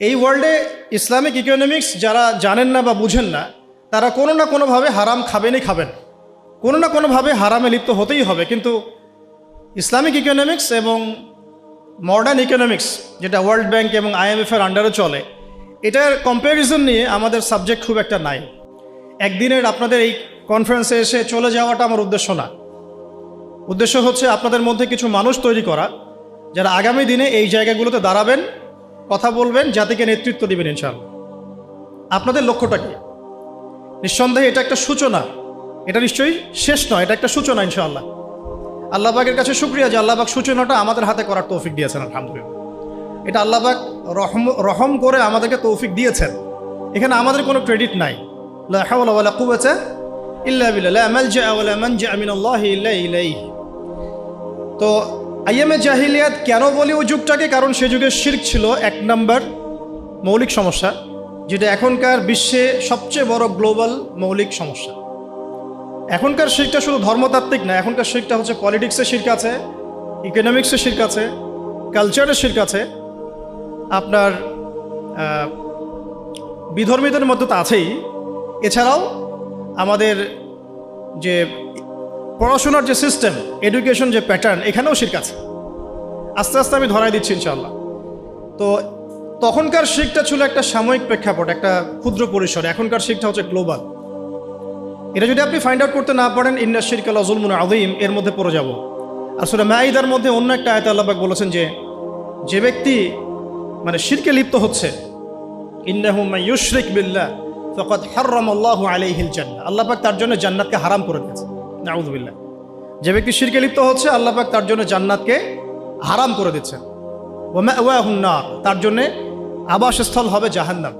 এই ওয়ার্ল্ডে Islamic economics যারা জানেন না বা বুঝেন না, তারা কোনো না কোনোভাবে হারাম খাবেনই খাবেন। কোনো না কোনোভাবে হারামে লিপ্ত হতেই হবে। কিন্তু ইসলামিক ইকোনমিক্স এবং মডার্ন ইকোনমিক্স যেটা ওয়ার্ল্ড ব্যাংক এবং আইএমএফের আন্ডারে চলে, এটার কম্প্যারিজন নিয়ে আমাদের সাবজেক্ট খুব একটা নাই। একদিনের আপনাদের এই কনফারেন্সে এসে চলে যাওয়াটা আমার উদ্দেশ্য না। উদ্দেশ্য হচ্ছে আপনাদের মধ্যে কিছু মানুষ তৈরি করা, যারা আগামী দিনে এই জায়গাগুলোতে দাঁড়াবেন কথা বলবেন, জাতিকে নেতৃত্ব দেবেন ইনশাআল্লাহ। আপনাদের লক্ষ্যটা কি? নিঃসন্দেহে এটা একটা সূচনা। এটা নিশ্চয়ই শেষ নয়, এটা একটা সূচনা ইনশাআল্লাহ। আল্লাহবাগের কাছে শুক্রিয়া যে আল্লাহবাগ সূচনাটা আমাদের হাতে করার তৌফিক দিয়েছেন, আলহামদুলিল্লাহ। এটা আল্লাহবাগ রহম রহম করে আমাদেরকে তৌফিক দিয়েছেন। এখানে আমাদের কোনো ক্রেডিট নাই। তো আইএমএ জাহিলিয়াত কেন বলি ওই যুগটাকে? কারণ সে যুগে শির্ক ছিল এক নাম্বার মৌলিক সমস্যা, যেটা এখনকার বিশ্বে সবচেয়ে বড় গ্লোবাল মৌলিক সমস্যা। এখনকার শিরটা শুধু ধর্মতাত্ত্বিক না, এখনকার শিরটা হচ্ছে পলিটিক্সের শির্ক আছে ইকোনমিক্সের শির্ক আছে কালচারের শির্ক আছে। আপনার বিধর্মীদের মধ্যে তো আছেই। এছাড়াও আমাদের যে পড়াশোনার যে সিস্টেম এডুকেশন যে প্যাটার্ন এখানেও শির্ক আছে। আস্তে আস্তে আমি ধরাই দিচ্ছি ইনশাল্লাহ তো তখনকার শিখটা ছিল একটা সাময়িক প্রেক্ষাপট, একটা ক্ষুদ্র পরিসর। এখনকার শিখটা হচ্ছে গ্লোবাল এটা যদি আপনি ফাইন্ড আউট করতে না পারেন ইন্ডা শিরক আল্লাহ জুলমুন আদিম এর মধ্যে পড়ে যাব। আসলে মাইদার মধ্যে অন্য একটা আয়তা আল্লাহবাক বলেছেন যে যে ব্যক্তি মানে শিরকে লিপ্ত হচ্ছে, ইন্নাহু মাইয়ুশরিক বিল্লাহ, ফাকাদ হাররামাল্লাহু আলাইহিল জান্নাহ। আল্লাহ পাক তার জন্য জান্নাতকে হারাম করে দিয়েছে। নাউযুবিল্লাহ যে ব্যক্তি শিরকে লিপ্ত হচ্ছে, আল্লাহ পাক তার জন্য জান্নাতকে হারাম করে দিচ্ছেন। ওয়া মাওয়াহুন তার জন্যে আবাসস্থল হবে জাহান্নাম।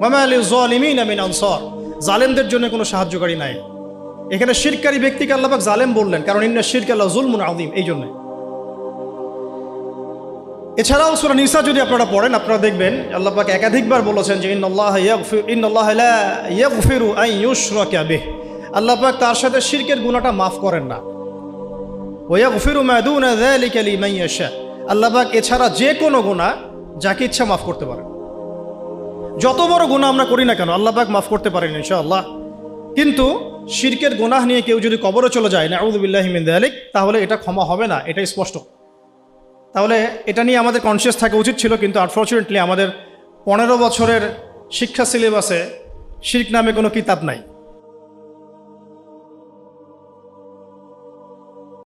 ওয়া মা লিযালিমিনা মিন আনসার, জালেমদের জন্য কোনো সাহায্যকারী নাই। এখানে শিরকারী ব্যক্তিকে আল্লাহ পাক জালেম বললেন, কারণ ইন্না শিরক আল্লাহ জুলমুন আযীম, এই জন্য। এছাড়াও সূরা নিসা যদি আপনারা পড়েন, আপনারা দেখবেন আল্লাহ পাক একাধিকবার বলেছেন যে ইন্নাল্লাহ লা ইয়াগফিরু আন ইউশরাকা বিহ। আল্লাহ পাক তার সাথে শিরকের গুনাহটা মাফ করেন না। ওয়া দুনা যালিকা লিমান ইয়াশা। আল্লাহ পাক এছাড়া যে কোনো গুনাহ যাকে ইচ্ছা মাফ করতে পারেন। যত বড় গুনাহ আমরা করি না কেন, আল্লাহ পাক মাফ করতে পারেন ইনশাআল্লাহ। কিন্তু শিরকের গুনাহ নিয়ে কেউ যদি কবরে চলে যায় না নাউযুবিল্লাহি মিন যালিক, তাহলে এটা ক্ষমা হবে না এটা স্পষ্ট। তাহলে এটা নিয়ে আমাদের কনসিয়াস থাকা উচিত ছিল, কিন্তু আনফর্চুনেটলি আমাদের পনেরো বছরের শিক্ষা সিলেবাসে শির্ক নামে কোনো কিতাব নাই।